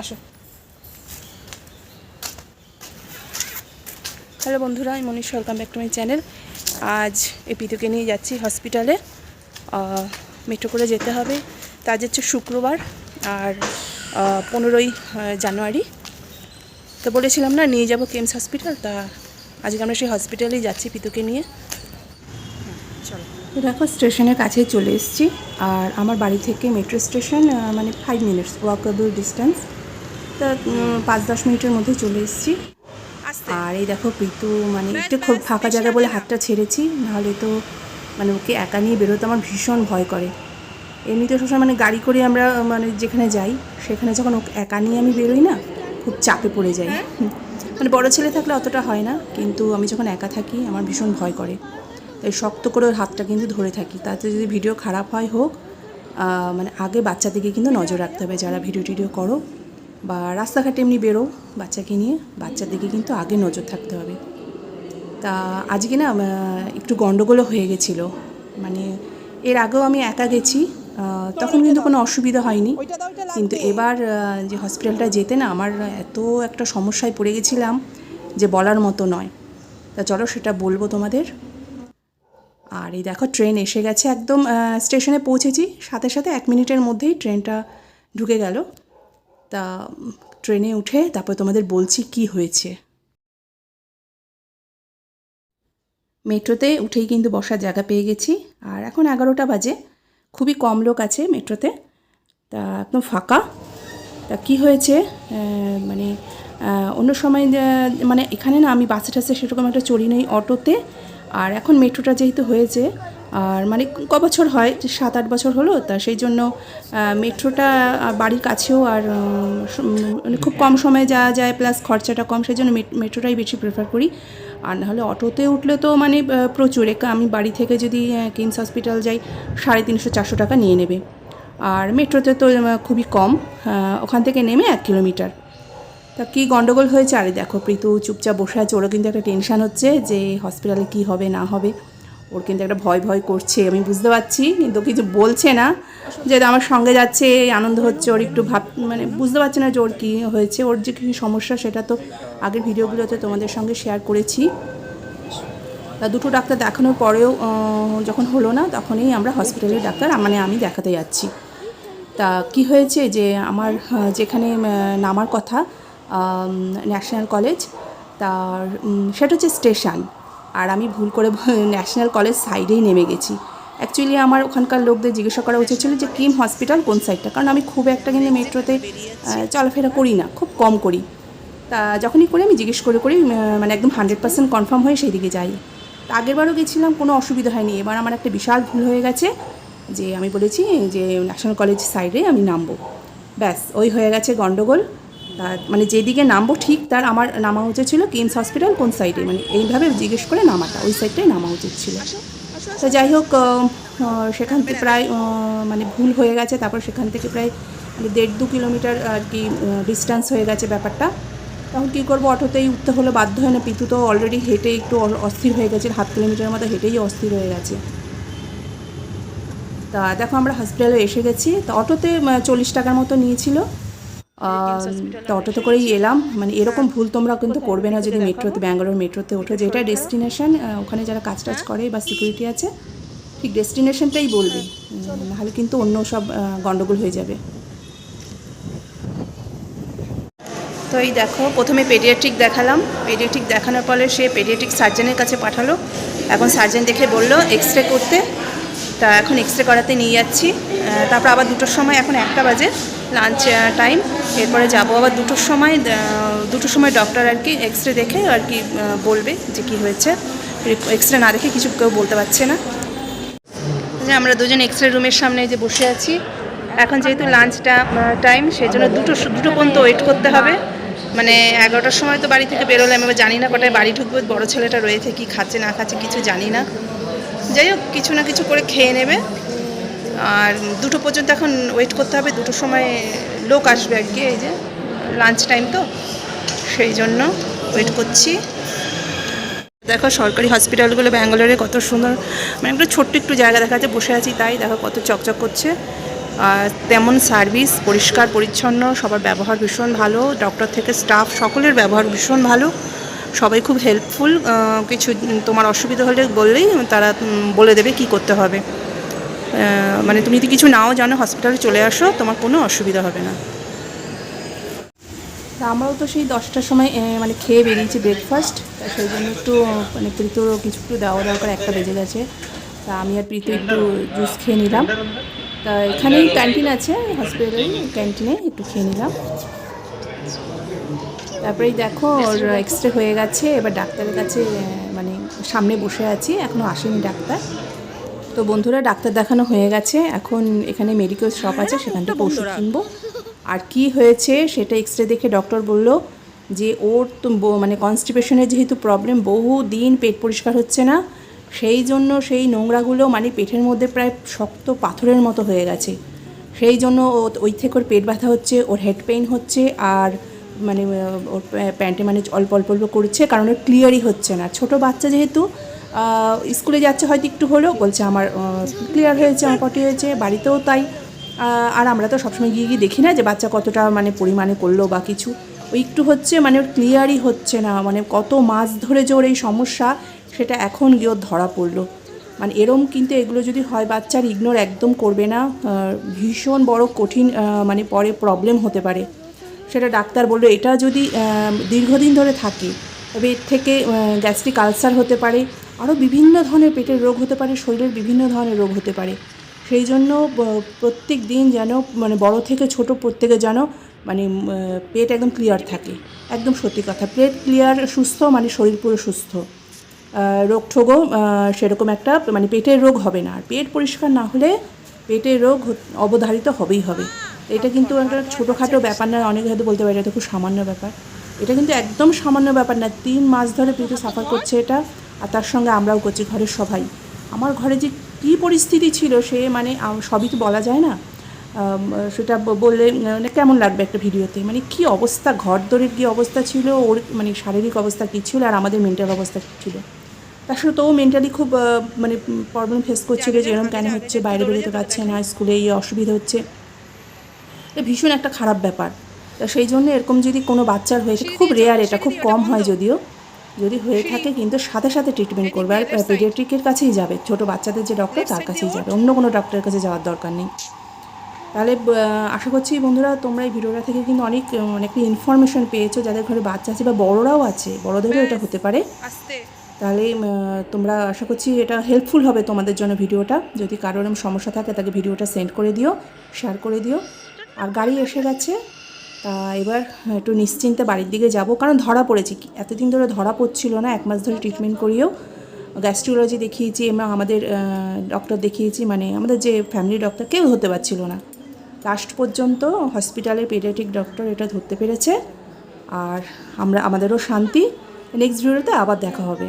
আসো। হ্যালো বন্ধুরা, আমি Manish welcome back to my channel আজ এই পিতুকে নিয়ে যাচ্ছি হসপিটালে মেট্রো করে যেতে হবে। তা আজ হচ্ছে শুক্রবার, আর পনেরোই জানুয়ারি। তো বলেছিলাম না, নিয়ে যাব কেমস হসপিটাল তা আজকে আমরা সেই হসপিটালেই যাচ্ছি পিতুকে নিয়ে। চলো। দেখো স্টেশনের কাছে চলে এসেছি, আর আমার বাড়ি থেকে মেট্রো স্টেশন মানে ফাইভ মিনিটস ওয়াকেবল ডিস্টেন্স তা পাঁচ দশ মিনিটের মধ্যে চলে এসেছি। আর এই দেখো প্রীতু মানে একটু খুব ফাঁকা জায়গা বলে হাতটা ছেড়েছি নাহলে তো মানে ওকে একা নিয়ে বেরোতে আমার ভীষণ ভয় করে। এমনিতে সবসময় মানে গাড়ি করে আমরা মানে যেখানে যাই সেখানে যখন ওকে একা নিয়ে আমি বেরোই না খুব চাপে পড়ে যাই। হুম। মানে বড় ছেলে থাকলে অতটা হয় না কিন্তু আমি যখন একা থাকি আমার ভীষণ ভয় করে। তাই শক্ত করে ওর হাতটা কিন্তু ধরে থাকি। তাতে যদি ভিডিও খারাপ হয় হোক মানে আগে বাচ্চাদিকে কিন্তু নজর রাখতে হবে যারা ভিডিও টিডিও করো। বা রাস্তাঘাটে এমনি বেরো বাচ্চাকে নিয়ে। বাচ্চার দিকে কিন্তু আগে নজর থাকতে হবে। তা আজকে না একটু গণ্ডগোলও হয়ে গেছিল। মানে এর আগেও আমি একা গেছি তখন কিন্তু কোনো অসুবিধা হয়নি। কিন্তু এবার যে হসপিটালটা যেতে না, আমার এত একটা সমস্যায় পড়ে গেছিলাম যে বলার মতো নয়। তা চলো সেটা বলব তোমাদের। আর এই দেখো, ট্রেন এসে গেছে একদম স্টেশনে পৌঁছেছি। সাথে সাথে এক মিনিটের মধ্যেই ট্রেনটা ঢুকে গেল। তা ট্রেনে উঠে তারপর তোমাদের বলছি কি হয়েছে। মেট্রোতে উঠেই কিন্তু বসার জায়গা পেয়ে গেছি। আর এখন এগারোটা বাজে। খুবই কম লোক আছে মেট্রোতে। তা, একদম ফাঁকা। তা, কি হয়েছে? মানে অন্য সময় মানে এখানে না আমি বাসে টাসে সেরকম একটা চড়ি নেই অটোতে। আর এখন মেট্রোটা যেহেতু হয়েছে আর মানে ক বছর হয়, যে সাত আট বছর হলো, তা সেই জন্য মেট্রোটা বাড়ির কাছেও আর মানে খুব কম সময়ে যাওয়া যায়, প্লাস খরচাটা কম, সেই জন্য মেট্রোটাই বেশি প্রেফার করি। আর নাহলে অটোতে উঠলে তো মানে প্রচুর, একা আমি বাড়ি থেকে যদি কিমস হসপিটাল যাই, সাড়ে তিনশো চারশো টাকা নিয়ে নেবে। আর মেট্রোতে তো খুবই কম ওখান থেকে নেমে এক কিলোমিটার। তা কী গণ্ডগোল হয়েছে? আরে দেখো, প্রীতু চুপচাপ বসে আছে, ওরও কিন্তু একটা টেনশান হচ্ছে যে হসপিটালে কী হবে, না হবে। ওর কিন্তু একটা ভয় ভয় করছে, আমি বুঝতে পারছি, কিন্তু কিছু বলছে না। যে আমার সঙ্গে যাচ্ছে আনন্দ হচ্ছে, ওর একটু ভাব মানে বুঝতে পারছে না যে ওর কী হয়েছে, ওর যে কী সমস্যা সেটা তো আগের ভিডিওগুলোতে তোমাদের সঙ্গে শেয়ার করেছি। তা দুটো ডাক্তার দেখানোর পরেও যখন হলো না, তখনই আমরা হসপিটালের ডাক্তার মানে আমি দেখাতে যাচ্ছি। তা কি হয়েছে যে আমার যেখানে নামার কথা ন্যাশনাল কলেজ তার সেটা হচ্ছে স্টেশন আর আমি ভুল করে ন্যাশনাল কলেজ সাইডেই নেমে গেছি। অ্যাকচুয়ালি আমার ওখানকার লোকদের জিজ্ঞাসা করা উচিত ছিল যে কিম হসপিটাল কোন সাইডটা? কারণ আমি খুব একটা কিন্তু মেট্রোতে চলাফেরা করি না, খুব কম করি। তা যখনই করি আমি জিজ্ঞেস করে করি মানে একদম হান্ড্রেড পার্সেন্ট কনফার্ম হয়ে সেই দিকে যাই। তা আগেরবারও গেছিলাম, কোনো অসুবিধা হয়নি। এবার আমার একটা বিশাল ভুল হয়ে গেছে যে আমি বলেছি যে ন্যাশনাল কলেজ সাইডে আমি নামবো। ব্যাস, ওই হয়ে গেছে গন্ডগোল তার মানে যেদিকে নামবো ঠিক তার আমার নামা উচিত ছিল কিমস হসপিটাল কোন সাইডে মানে এইভাবে জিজ্ঞেস করে নামাটা, ওই সাইডটাই নামা উচিত ছিল। তো যাই হোক সেখান থেকে প্রায় মানে ভুল হয়ে গেছে। তারপর সেখান থেকে প্রায় মানে দেড় দু কিলোমিটার আর কি ডিস্টেন্স হয়ে গেছে ব্যাপারটা। তখন কী করব? অটোতেই উঠতে হলো বাধ্য হয় না। পিতু তো অলরেডি হেঁটে একটু অস্থির হয়ে গেছে। হাফ কিলোমিটারের মতো হেঁটেই অস্থির হয়ে গেছে। তা দেখো আমরা হসপিটালে এসে গেছি। তো অটোতে চল্লিশ টাকার মতো নিয়েছিল। তো অটোতে করেই এলাম। মানে এরকম ভুল তোমরা কিন্তু করবে না যদি মেট্রোতে ব্যাঙ্গালোর মেট্রোতে ওঠো। যেটা ডেস্টিনেশন ওখানে যারা কাজ টাজ করে বা সিকিউরিটি আছে ঠিক ডেস্টিনেশনটাই বলবে। নাহলে কিন্তু অন্য সব আহ, গন্ডগোল হয়ে যাবে। তো এই দেখো প্রথমে পেডিয়াট্রিক দেখালাম। পেডিয়াট্রিক দেখানোর পরে সে পেডিয়াট্রিক সার্জনের কাছে পাঠালো। এখন সার্জেন দেখে বলল এক্স রে করতে তা এখন এক্স রে করাতে নিয়ে যাচ্ছি। তারপর আবার দুটোর সময়, এখন একটা বাজে লাঞ্চ টাইম এরপরে যাব আবার দুটোর সময় দুটোর সময় ডক্টর আর কি এক্স রে দেখে আর কি বলবে যে কি হয়েছে। এক্স রে না দেখে কিছু কেউ বলতে পারছে না। যে আমরা দুজন এক্স রে রুমের সামনে যে বসে আছি। এখন যেহেতু লাঞ্চটা টাইম সেই জন্য দুটো দুটো পর্যন্ত ওয়েট করতে হবে। মানে এগারোটার সময় তো বাড়ি থেকে বেরোলে আমি জানি না কটায় বাড়ি ঢুকবো, বড় ছেলেটা রয়েছে কি খাচ্ছে, না খাচ্ছে, কিছু জানি না। যাই হোক, কিছু না কিছু করে খেয়ে নেবে। আর দুটো পর্যন্ত এখন ওয়েট করতে হবে, দুটোর সময় লোক আসবে আর কি, এই যে লাঞ্চ টাইম তো। সেই জন্য ওয়েট করছি। দেখো সরকারি হসপিটালগুলো ব্যাঙ্গালোরে কত সুন্দর। মানে একটা ছোট্ট একটু জায়গা দেখা যাচ্ছে, বসে আছি তাই, দেখো কত চকচক করছে। আর তেমন সার্ভিস পরিষ্কার, পরিচ্ছন্ন, সবার ব্যবহার ভীষণ ভালো ডক্টর থেকে স্টাফ সকলের ব্যবহার ভীষণ ভালো। সবাই খুব হেল্পফুল কিছু তোমার অসুবিধা হলে বললেই তারা বলে দেবে কি করতে হবে। মানে তুমি যদি কিছু নাও জানো হসপিটালে চলে আসো, তোমার কোনো অসুবিধা হবে না। আমরাও তো সেই দশটার সময় মানে খেয়ে বেরিয়েছি ব্রেকফাস্ট তা সেই জন্য একটু মানে প্রীতর কিছু একটু দেওয়া দরকার একটা বেজে গেছে। তা আমি আর প্রীত একটু জুস খেয়ে নিলাম। তা এখানেই ক্যান্টিন আছে হসপিটালের ক্যান্টিনে একটু খেয়ে নিলাম। তারপরেই দেখো ওর এক্স রে হয়ে গেছে এবার ডাক্তারের কাছে মানে সামনে বসে আছি এখনও আসেনি ডাক্তার। তো বন্ধুরা ডাক্তার দেখানো হয়ে গেছে এখন এখানে মেডিকেল শপ আছে সেখান থেকে ওষুধ কিনবো। আর কি হয়েছে সেটা এক্স রে দেখে ডক্টর বলল যে ওর তো মানে কনস্টিপেশনের যেহেতু প্রবলেম বহু দিন পেট পরিষ্কার হচ্ছে না সেই জন্য সেই নোংরাগুলো মানে পেটের মধ্যে প্রায় শক্ত পাথরের মতো হয়ে গেছে। সেই জন্য ওই থেকে ওর পেট ব্যথা হচ্ছে, ওর হেড পেইন হচ্ছে আর মানে ওর প্যান্টে মানে অল্প অল্প অল্প করছে কারণ ওর ক্লিয়ারই হচ্ছে না। ছোট বাচ্চা যেহেতু স্কুলে যাচ্ছে হয়তো একটু হলেও বলছে আমার ক্লিয়ার হয়েছে, আমার পটি হয়েছে, বাড়িতেও তাই। আর আমরা তো সবসময় গিয়ে গিয়ে দেখি না যে বাচ্চা কতটা মানে পরিমাণে করল বা কিছু। ওই একটু হচ্ছে মানে ওর ক্লিয়ারই হচ্ছে না মানে কত মাস ধরে যে ওর এই সমস্যা, সেটা এখন গিয়ে ধরা পড়ল। মানে এরম কিন্তু এগুলো যদি হয়, বাচ্চার ইগনোর একদম করবে না। ভীষণ বড় কঠিন মানে পরে প্রবলেম হতে পারে। সেটা ডাক্তার বলল, এটা যদি দীর্ঘদিন ধরে থাকে, তবে এর থেকে গ্যাস্ট্রিক আলসার হতে পারে আরও বিভিন্ন ধরনের পেটের রোগ হতে পারে, শরীরের বিভিন্ন ধরনের রোগ হতে পারে। সেই জন্য প্রত্যেক দিন যেন মানে বড় থেকে ছোট প্রত্যেকে যেন মানে পেট একদম ক্লিয়ার থাকে। একদম সত্যি কথা। পেট ক্লিয়ার সুস্থ মানে শরীর পুরো সুস্থ। আহ, রোগ ঠোগও সেরকম একটা মানে পেটের রোগ হবে না। আর পেট পরিষ্কার না হলে পেটের রোগ অবধারিত হবেই হবে। এটা কিন্তু একটা ছোটোখাটো ব্যাপার না অনেক হয়তো বলতে পারে এটা খুব সামান্য ব্যাপার। এটা কিন্তু একদম সামান্য ব্যাপার না তিন মাস ধরে পেটে সাফার করছে এটা আর তার সঙ্গে আমরাও করছি ঘরের সবাই। আমার ঘরে যে কী পরিস্থিতি ছিল সে মানে সবই তো বলা যায় না। সেটা বললে মানে কেমন লাগবে একটা ভিডিওতে? মানে কি অবস্থা ঘর দরের কী অবস্থা ছিল ওর মানে শারীরিক অবস্থা কী ছিল আর আমাদের মেন্টাল অবস্থা কী ছিল? তার সাথে ও মেন্টালি খুব মানে প্রবলেম ফেস করছিল যে এরকম কেন হচ্ছে বাইরে বেরোতে পারছে না স্কুলে এই অসুবিধা হচ্ছে। এটা ভীষণ একটা খারাপ ব্যাপার। তা সেই জন্য এরকম যদি কোনো বাচ্চার হয়ে খুব রেয়ার এটা খুব কম হয় যদিও। যদি হয়ে থাকে কিন্তু সাথে সাথে ট্রিটমেন্ট করবে আর পেডিয়াট্রিকের কাছেই যাবে। ছোট বাচ্চাদের যে ডক্টর তার কাছেই যাবে। অন্য কোনো ডক্টরের কাছে যাওয়ার দরকার নেই। তাহলে আশা করছি বন্ধুরা তোমরা এই ভিডিওটা থেকে কিন্তু অনেক অনেক ইনফরমেশন পেয়েছ। যাদের ঘরে বাচ্চা আছে বা বড়রাও আছে বড়দেরও এটা হতে পারে। তাহলে তোমরা আশা করছি এটা হেল্পফুল হবে তোমাদের জন্য ভিডিওটা। যদি কারোর এরকম সমস্যা থাকে, তাকে ভিডিওটা সেন্ড করে দিও শেয়ার করে দিও। আর গাড়ি এসে গেছে, তা এবার একটু নিশ্চিন্তে বাড়ির দিকে যাব, কারণ ধরা পড়েছি এতদিন ধরে ধরা পড়ছিল না, এক মাস ধরে ট্রিটমেন্ট করিয়েও গ্যাস্ট্রোলজি দেখিয়েছি এবং আমাদের ডক্টর দেখিয়েছি মানে আমাদের যে ফ্যামিলি ডক্টর কেউ ধরতে পারছিল না। লাস্ট পর্যন্ত হসপিটালের পেডিয়াট্রিক ডক্টর এটা ধরতে পেরেছে। আর আমরা, আমাদেরও শান্তি। নেক্সট ভিডিওতে আবার দেখা হবে।